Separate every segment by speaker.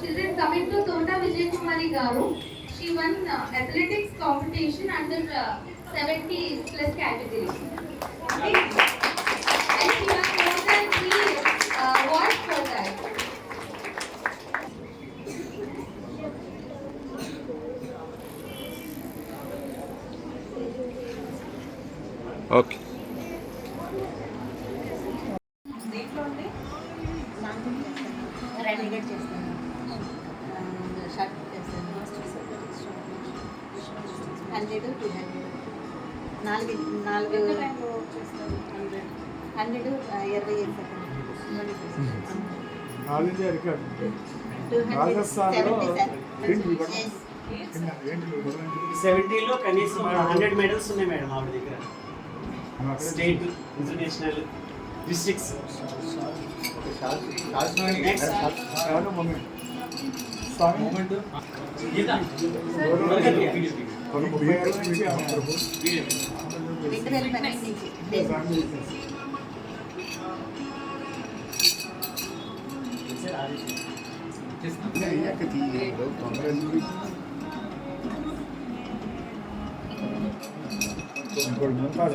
Speaker 1: Children coming to Tonda Vijay Kumari Garu, she won athletics competition under uh, 70 plus category.
Speaker 2: Okay.
Speaker 3: Hundred two hundred. నాలుగు నాలుగు hundred. ఇరవై
Speaker 4: all India record
Speaker 5: సెవెంటీలో కనీసం hundred medals ఉన్నాయి madam ఆవిడ దగ్గర. State international districts.
Speaker 3: రెండు వేల పన్నెండు నుంచి
Speaker 4: ఇంకోటి ముందు కాదు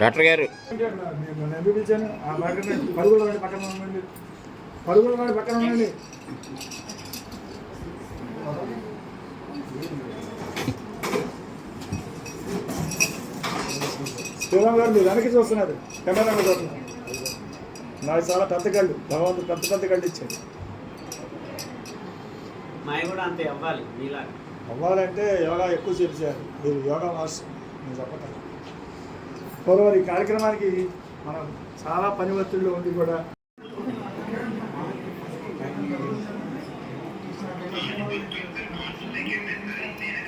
Speaker 2: డాక్టర్ గారు.
Speaker 4: పక్కన పరుగుల వాడి పక్కన ఉండండి పరుగుల వాడి పక్కన ఉండండి శ్రీరామ్ గారు మీరు వెనక్కి చూస్తున్నారు. కెమెరా చూస్తున్నారు. నాకు చాలా పెద్ద కళ్ళు. భగవంతుడు పెద్ద పెద్ద కళ్ళు ఇచ్చాడు.
Speaker 5: మాయ కూడా అంతే అవ్వాలి మీలాగా.
Speaker 4: అవ్వాలంటే యోగా ఎక్కువ చేశారు మీరు యోగా మాస్టర్ నేను చెప్పటం పూర్వం ఈ కార్యక్రమానికి మనం చాలా పని ఒత్తిడిలో ఉండి కూడా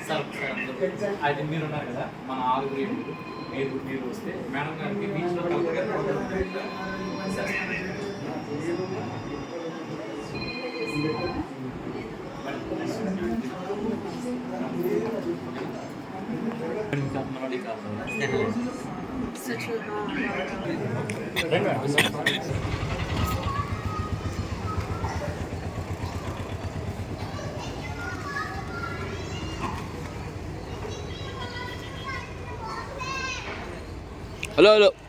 Speaker 6: సార్ సార్ అందరూ. అది మీరు ఉన్నారు కదా మన ఆరుగురు ఏడుగురు మీరు మీరు వస్తే మేడం గారికి బీచ్లో సార్
Speaker 2: Hello,
Speaker 5: hello.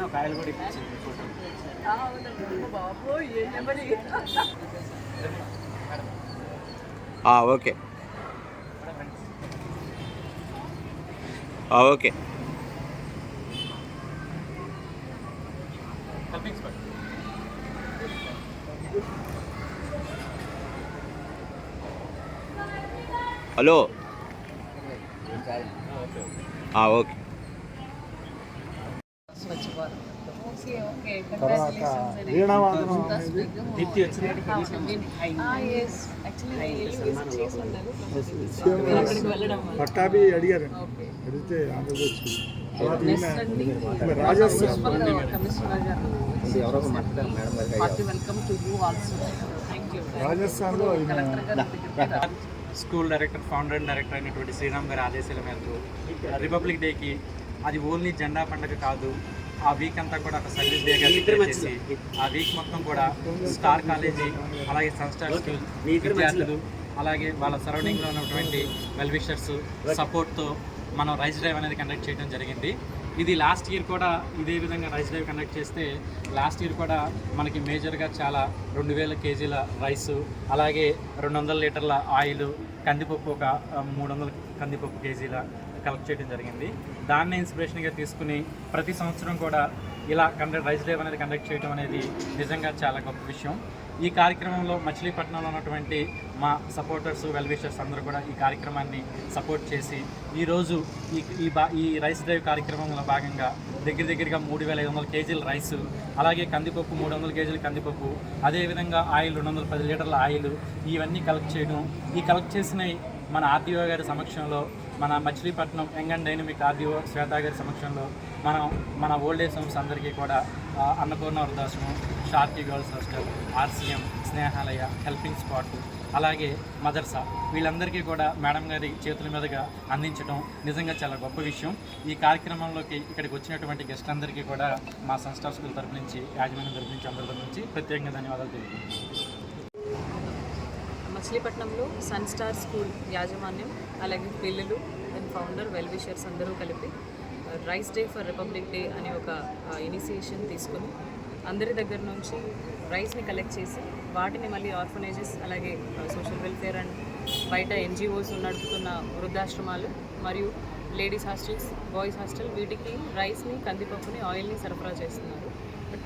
Speaker 5: వచ్చిన ఒక ఆయన కూడా ఇప్పించింది photo
Speaker 2: okay okay hello okay
Speaker 7: వెళ్ళడం వల్ల.
Speaker 4: పట్టాభి అడిగారు. అడిగితే ఆంధ్రప్రదేశ్ తర్వాత ఈమె Rajasthan
Speaker 7: commissioner garu hearty welcome to you also thank you
Speaker 4: రాజస్థాన్లో.
Speaker 6: School director founder and director అయినటువంటి శ్రీరామ్ గారి ఆదేశాల మేరకు రిపబ్లిక్ డేకి అది ఓన్లీ జెండా పండుగ కాదు. ఆ వీక్ అంతా కూడా ఒక సర్వీస్ డేగా చేసి ఆ వీక్ మొత్తం కూడా స్టార్ కాలేజీ అలాగే సన్స్టార్ స్కూల్ విద్యార్థులు అలాగే వాళ్ళ సరౌండింగ్లో ఉన్నటువంటి వెల్ విషర్స్ సపోర్ట్తో మనం రైస్ డ్రైవ్ అనేది కండక్ట్ చేయడం జరిగింది. ఇది లాస్ట్ ఇయర్ కూడా ఇదే విధంగా రైస్ డ్రైవ్ కండక్ట్ చేస్తే లాస్ట్ ఇయర్ కూడా మనకి మేజర్గా చాలా రెండు వేల కేజీల రైసు అలాగే రెండు వందల లీటర్ల ఆయిల్ కందిపప్పు ఒక మూడు వందల కందిపప్పు కేజీల కలెక్ట్ చేయడం జరిగింది. దాన్ని ఇన్స్పిరేషన్గా తీసుకుని ప్రతి సంవత్సరం కూడా ఇలా కండక్ట్ రైస్ డ్రైవ్ అనేది కండక్ట్ చేయడం అనేది నిజంగా చాలా గొప్ప విషయం. ఈ కార్యక్రమంలో మచిలీపట్నంలో ఉన్నటువంటి మా సపోర్టర్స్ వెల్విషర్స్ అందరూ కూడా ఈ కార్యక్రమాన్ని సపోర్ట్ చేసి ఈరోజు ఈ ఈ బా ఈ రైస్ డ్రైవ్ కార్యక్రమంలో భాగంగా దగ్గర దగ్గరగా మూడు వేల ఐదు వందల కేజీల రైస్ అలాగే కందిపప్పు మూడు వందల కేజీల కందిపప్పు అదేవిధంగా ఆయిల్ రెండు వందల పది లీటర్ల ఆయిల్ ఇవన్నీ కలెక్ట్ చేయడం. ఈ కలెక్ట్ చేసిన మన ఆర్టీఓ గారి సమక్షంలో మన Machilipatnam young and dynamic RDO శ్వేతాగారి సమక్షంలో మనం మన ఓల్డ్ ఏజ్ హోమ్స్ అందరికీ కూడా అన్నపూర్ణ వృద్ధాశ్రమం Sharkey girls hostel RCM Snehalaya helping spot అలాగే మదర్సా వీళ్ళందరికీ కూడా మేడం గారి చేతుల మీదుగా అందించడం నిజంగా చాలా గొప్ప విషయం. ఈ కార్యక్రమంలోకి ఇక్కడికి వచ్చినటువంటి గెస్ట్ అందరికీ కూడా మా సంస్థ స్కూల్ తరపు నుంచి యాజమాన్యం తరపు నుంచి అందరి తరపు నుంచి ప్రత్యేకంగా ధన్యవాదాలు తెలియజేస్తున్నాను.
Speaker 7: మచిలీపట్నంలో సన్ స్టార్ స్కూల్ యాజమాన్యం అలాగే పిల్లలు అండ్ ఫౌండర్ వెల్ విషర్స్ అందరూ కలిపి rice day for republic day అనే ఒక ఇనిషియేషన్ తీసుకుని అందరి దగ్గర నుంచి రైస్ని కలెక్ట్ చేసి వాటిని మళ్ళీ ఆర్ఫనైజెస్ అలాగే సోషల్ వెల్ఫేర్ అండ్ బయట ఎన్జిఓస్ నడుపుతున్న వృద్ధాశ్రమాలు మరియు లేడీస్ హాస్టల్స్ బాయ్స్ హాస్టల్ వీటికి రైస్ని కందిపప్పుని ఆయిల్ని సరఫరా చేస్తున్నారు.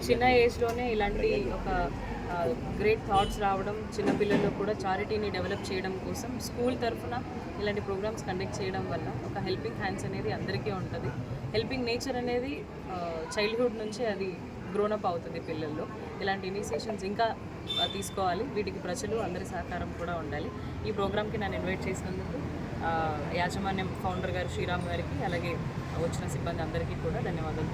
Speaker 7: చిన్న ఏజ్లోనే ఇలాంటి ఒక గ్రేట్ థాట్స్ రావడం చిన్నపిల్లల్లో కూడా చారిటీని డెవలప్ చేయడం కోసం స్కూల్ తరఫున ఇలాంటి ప్రోగ్రామ్స్ కండక్ట్ చేయడం వల్ల ఒక హెల్పింగ్ హ్యాండ్స్ అనేది అందరికీ ఉంటుంది. హెల్పింగ్ నేచర్ అనేది చైల్డ్హుడ్ నుంచే అది గ్రోనప్ అవుతుంది పిల్లల్లో. ఇలాంటి ఇనిషియేషన్స్ ఇంకా తీసుకోవాలి. వీటికి ప్రజలు అందరి సహకారం కూడా ఉండాలి. ఈ ప్రోగ్రామ్కి నన్ను ఇన్వైట్ చేసినందుకు యాజమాన్యం ఫౌండర్ గారు శ్రీరామ్ గారికి అలాగే వచ్చిన సిబ్బంది అందరికీ కూడా ధన్యవాదాలు